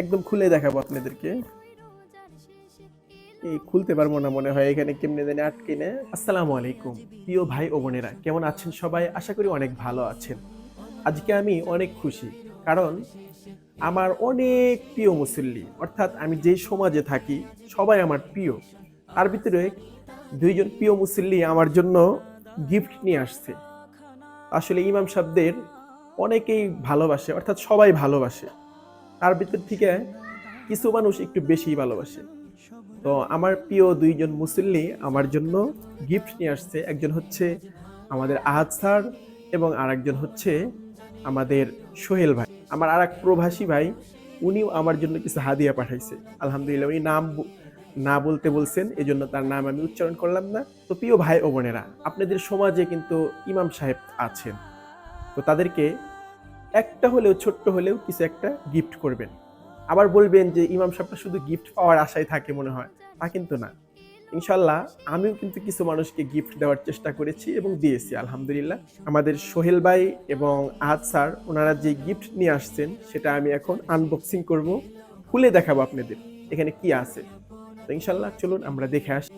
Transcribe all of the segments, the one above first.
একদম খুলে দেখাবো আপনাদেরকে। এই খুলতে পারব না মনে হয়, এখানে কেমনে জানি আটকে নে আসসালামু আলাইকুম। প্রিয় ভাই ও বোনেরা, কেমন আছেন সবাই? আশা করি অনেক ভালো আছেন। আজকে আমি অনেক খুশি, কারণ আমার অনেক প্রিয় মুসল্লি, অর্থাৎ আমি যেই সমাজে থাকি, সবাই আমার প্রিয়। তার ভিতরে দুইজন প্রিয় মুসল্লি আমার জন্য গিফট নিয়ে আসছে। আসলে ইমাম সাহেবদের অনেকেই ভালোবাসে, অর্থাৎ সবাই ভালোবাসে। তার ভিতর থেকে কিছু মানুষ একটু বেশি ভালোবাসে। তো আমার প্রিয় দুইজন মুসল্লি আমার জন্য গিফট নিয়ে আসছে। একজন হচ্ছে আমাদের আহাদ স্যার এবং আরেকজন হচ্ছে আমাদের সোহেল ভাই। আমার আর এক প্রভাসী ভাই, উনিও আমার জন্য কিছু হাদিয়া পাঠাইছে। আলহামদুলিল্লাহ, উনি নাম না বলতে বলছেন এই জন্য তার নাম আমি উচ্চারণ করলাম না। তো প্রিয় ভাই ও বোনেরা, আপনাদের সমাজে কিন্তু ইমাম সাহেব আছেন। তো তাদেরকে একটা হলেও, ছোট্ট হলেও কিছু একটা গিফট করবেন। আবার বলবেন যে, ইমাম সাহেবটা শুধু গিফট পাওয়ার আশায় থাকে মনে হয়। তা কিন্তু না। ইনশাল্লাহ আমিও কিন্তু কিছু মানুষকে গিফট দেওয়ার চেষ্টা করেছি এবং দিয়েছি, আলহামদুলিল্লাহ। আমাদের সোহেল ভাই এবং আহাদ স্যার, ওনারা যে গিফট নিয়ে আসছেন, সেটা আমি এখন আনবক্সিং করব। খুলে দেখাবো আপনাদের, এখানে কি আছে। ইনশাল্লাহ চলুন আমরা দেখে আসি।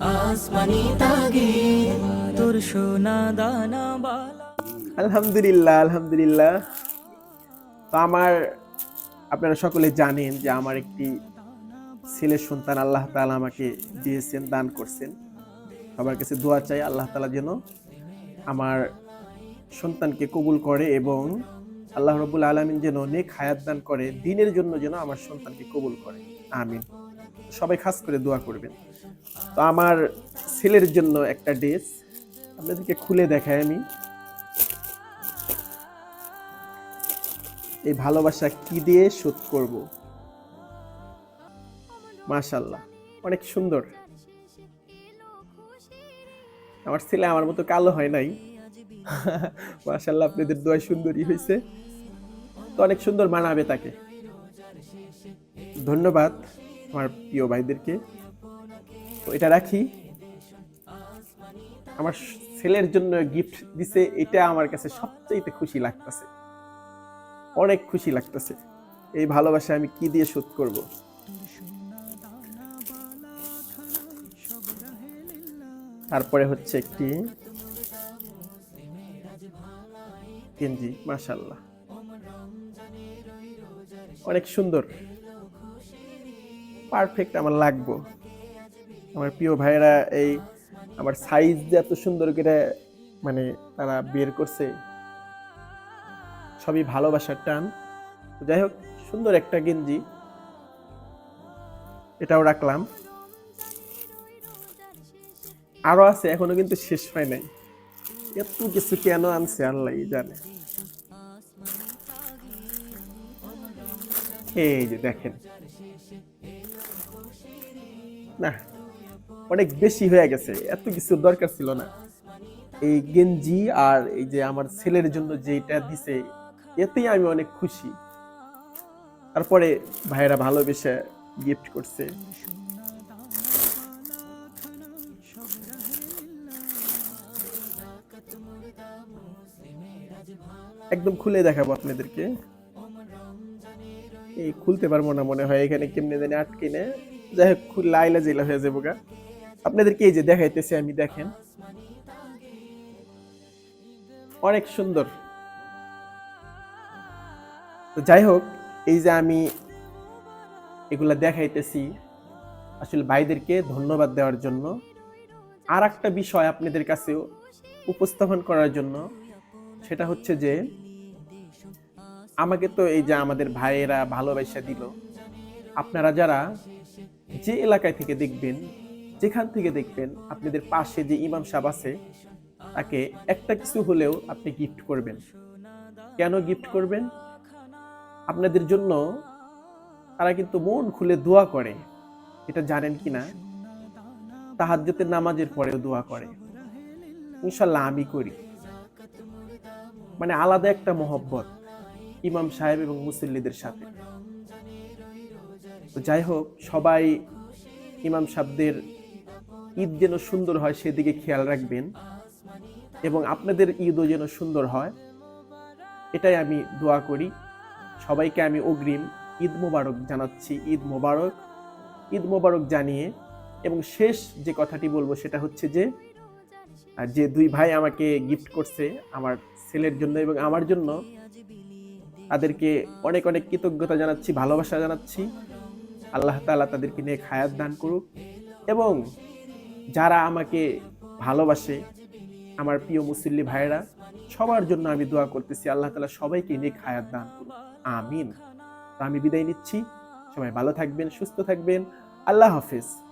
আসমানি তাগে তোর সোনা দানা বালা। আলহামদুলিল্লাহ আলহামদুলিল্লাহ। তো আমার, আপনারা সকলে জানেন যে আমার একটি ছেলের সন্তান আল্লাহ তাআলা আমাকে দিয়েছেন, দান করছেন। সবার কাছে দোয়া চাই আল্লাহ তাআলা যেন আমার সন্তানকে কবুল করে এবং আল্লাহ রবুল আলমিন যেন নেক হায়াত দান করে, দিনের জন্য যেন আমার সন্তানকে কবুল করে। আমিন। সবাই খাস করে দোয়া করবেন। তো আমার ছেলের জন্য একটা ড্রেস, আপনাদেরকে খুলে দেখাই আমি। এই ভালোবাসা কি দিয়ে শোধ করব? মাশাল্লাহ অনেক সুন্দর। আমার ছেলে আমার মতো কালো হয় নাই। মাশাল্লাহ আপনাদের দোয়া সুন্দরী হয়েছে তো অনেক সুন্দর মানাবে তাকে। ধন্যবাদ আমার প্রিয় ভাইদেরকে। তো এটা রাখি। আমার ছেলের জন্য গিফট দিছে, এটা আমার কাছে সবচেয়ে খুশি লাগতেছে। অনেক খুশি লাগতেছে। এই ভালোবাসা আমি কি দিয়ে শোধ করব? তারপরে হচ্ছে একটি গেঞ্জি মাশাল্লাহ অনেক সুন্দর। পারফেক্ট আমার লাগবো। আমার প্রিয় ভাইয়েরা, এই আমার সাইজ যে এত সুন্দর করে মানে তারা বের করছে সবই ভালোবাসার টান। যাই হোক, সুন্দর একটা গেঞ্জি। এটাও রাখলাম। আরও আছে, এখনও কিন্তু শেষ হয় নাই। এত কিছু কেন আনছে, আল্লাহ জানে। এই যে দেখেন। না, অনেক বেশি হয়ে গেছে, এত কিছু দরকার ছিল না। এই গেঞ্জি আর এই যে আমার ছেলের জন্য যেটা দিছে এতেই আমি অনেক খুশি। তারপরে ভাইয়েরা ভালোবেসে গিফট করছে। একদম খুলে দেখাবো আপনাদেরকে। এই খুলতে পারব না মনে হয়, এখানে কেমনে জানি আটকে নে যাই হোক লাইলা জেলা হয়ে যাব গা। আপনাদেরকে এই যে দেখাইতেছি, আমি দেখেন। অনেক সুন্দর। তো যাই হোক, এই যে আমি এগুলা দেখাইতেছি, আসলে ভাইদেরকে ধন্যবাদ দেওয়ার জন্য। আর একটা বিষয় আপনাদের কাছেও উপস্থাপন করার জন্য, সেটা হচ্ছে যে, আমাকে তো এই যে আমাদের ভাইয়েরা ভালোবাসা দিল। আপনারা যারা যে এলাকায় থেকে দেখবেন, যেখান থেকে দেখবেন, আপনাদের পাশে যে ইমাম সাহেব আছে, তাকে একটা কিছু হলেও আপনি গিফট করবেন। কেন গিফট করবেন? আপনাদের জন্য তারা কিন্তু মন খুলে দোয়া করে। এটা জানেন কি না তাহাজ্জতের নামাজের পরেও দোয়া করে। ইনশাল্লাহ আমি করি। মানে আলাদা একটা মহব্বত ইমাম সাহেব এবং মুসল্লিদের সাথে। তো যাই হোক, সবাই ইমাম সাহেবদের ঈদ যেন সুন্দর হয় সেদিকে খেয়াল রাখবেন এবং আপনাদের ঈদও যেন সুন্দর হয়, এটাই আমি দোয়া করি। সবাইকে আমি অগ্রিম ঈদ মোবারক জানাচ্ছি, ঈদ মোবারক ঈদ মোবারক জানিয়ে। এবং শেষ যে কথাটি বলব সেটা হচ্ছে যে যে দুই ভাই আমাকে গিফট করছে আমার ছেলের জন্য এবং আমার জন্য, তাদেরকে অনেক অনেক কৃতজ্ঞতা জানাচ্ছি, ভালোবাসা জানাচ্ছি। আল্লাহ তালা তাদেরকে নিয়ে খায়াত দান করুক। এবং যারা আমাকে ভালোবাসে, আমার প্রিয় মুসল্লি ভাইয়েরা, সবার জন্য আমি দোয়া করতেছি, আল্লাহ তালা সবাইকে নিয়ে খায়াত দান করুক। আমিন। তো আমি বিদায় নিচ্ছি। সবাই ভালো থাকবেন সুস্থ থাকবেন। আল্লাহ হাফেজ।